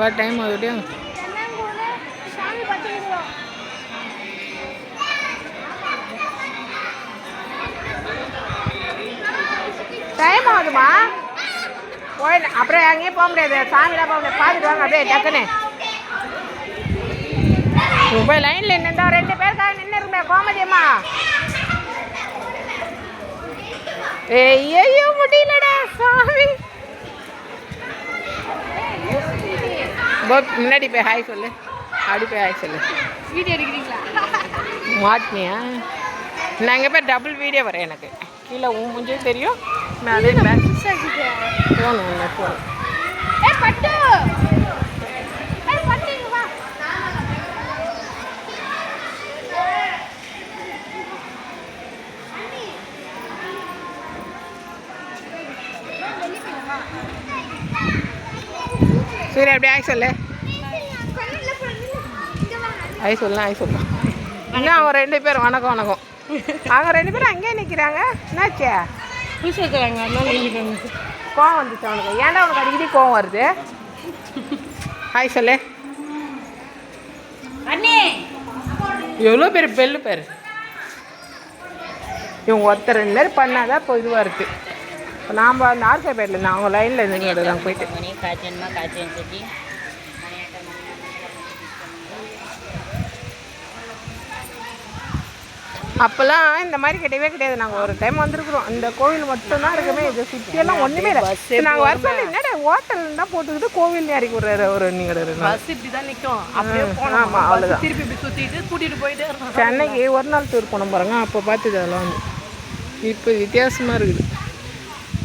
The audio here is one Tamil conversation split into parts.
வா டைம் பத்துக்கிறோம் டைம் ஆகுதுமா? போய் அப்புறம் அங்கேயும் போக முடியாது. சாமிலாம் போக முடியாது. பார்த்துட்டு வாங்க. அப்படியே டக்குன்னு. போய் லைனில் நின்றா ரெண்டு பேருக்காக நின்று இருந்தேன் கோமதியம்மா ஐயோ முடியலடா. சாமி. போ, முன்னாடி போய் ஹாய் சொல்லு. அப்படி போய் ஹாய் சொல்லு. வீடியோ எடுக்கிறீங்களா? மாட்டினியா? நான் இங்கே போய் டபுள் வீடியோ வரேன் எனக்கு. கீழே உன் முஞ்சும் தெரியும். மேலே பேக் ஃபோன் ஒன்று பட்டு! இங்க வா. சரி அப்படியே ஆய் சொல்லு. ஆய் சொல்லலாம் ஆய் சொல்லலாம் இன்னும் அவங்க ரெண்டு பேரும் வணக்கம் வணக்கம். அவங்க ரெண்டு பேரும் அங்கேயே நிற்கிறாங்க என்னாச்சே? புதுசு இருக்கிறாங்க கோவம் வந்துச்சு அவனுக்கு. ஏன்டா உனக்கு அடிக்கடி கோவம் வருது? ஹாய் சொல்லு. அண்ணே. எவ்வளோ பேர் பெல்லு பேர்? இவங்க ஒருத்தர் ரெண்டு பேர் பண்ணாதான் இப்போ இதுவாக இருக்குது இப்போ நாம் அந்த ஆர்கேபேட்டில் இல்லை அவங்க லைனில் இருந்துட்டு தான் போயிட்டு. அப்போல்லாம் இந்த மாதிரி கிடையவே கிடையாது. நாங்கள் ஒரு டைம் வந்திருக்கிறோம். இந்த கோவில் மட்டும்தான் இருக்கவே இது சிட்டியெல்லாம் ஒன்றுமே இல்லை. நாங்கள் வருஷம் என்னடா ஹோட்டல் தான் போட்டுக்கிட்டு கோவில் இறக்கி விடுறாரு ஒரு நீங்கள் பஸ் இப்படி தான் நிற்கும் ஆமாம் அவ்வளோதான் திருப்பி இப்படி சுற்றிட்டு கூட்டிகிட்டு போயிட்டு சென்னைக்கு ஒரு நாள் டூர் போனோம் போகிறாங்க அப்போ பார்த்துட்டு அதெல்லாம் வந்து. இப்போ வித்தியாசமாக இருக்குது.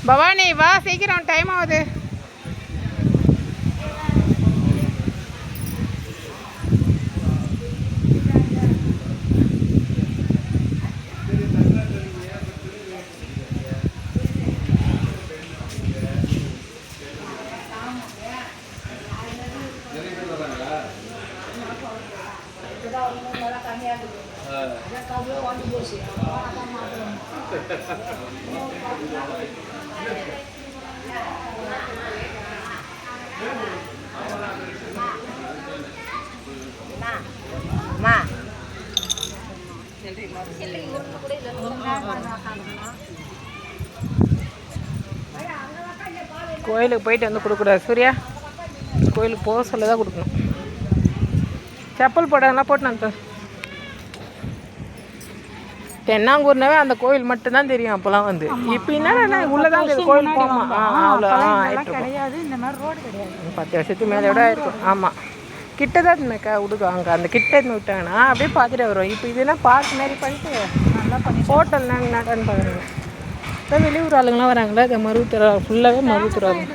பவானி வா சீக்கிரம் டைம் ஆகுது. ಮಾ கோயிலுக்கு போயிட்டு வந்து கொடுக்கூடாது சூர்யா கோயிலுக்கு போக சொல்ல தான் கொடுக்கணும். செப்பல் போடாங்கன்னா போட்டு நான் தென்னாங்கூர்னாவே அந்த கோயில் மட்டும்தான் தெரியும் அப்போலாம் வந்து. இப்போ என்ன உள்ளதான் தெரியும் கோயில் போமா? அவ்வளோ கிடையாது. இந்த மாதிரி ரோடு கிடையாது. பத்து வருஷத்துக்கு மேலே விட இருக்கும். ஆமாம் கிட்ட தான் இருந்தக்கா விடுங்க அங்கே. அந்த கிட்ட இருந்து விட்டாங்கன்னா அப்படியே பார்த்துட்டு வரும் இப்போ இதுனா பார்க் மாதிரி பண்ணிட்டு நல்லா பண்ணி ஹோட்டல் நடான்னு பார்க்குறாங்க இப்போ வெளியூர் ஆளுங்களாம் வராங்களா? இந்த மருவத்தூர் ஃபுல்லாகவே மருவத்தூர் ஆளுங்க.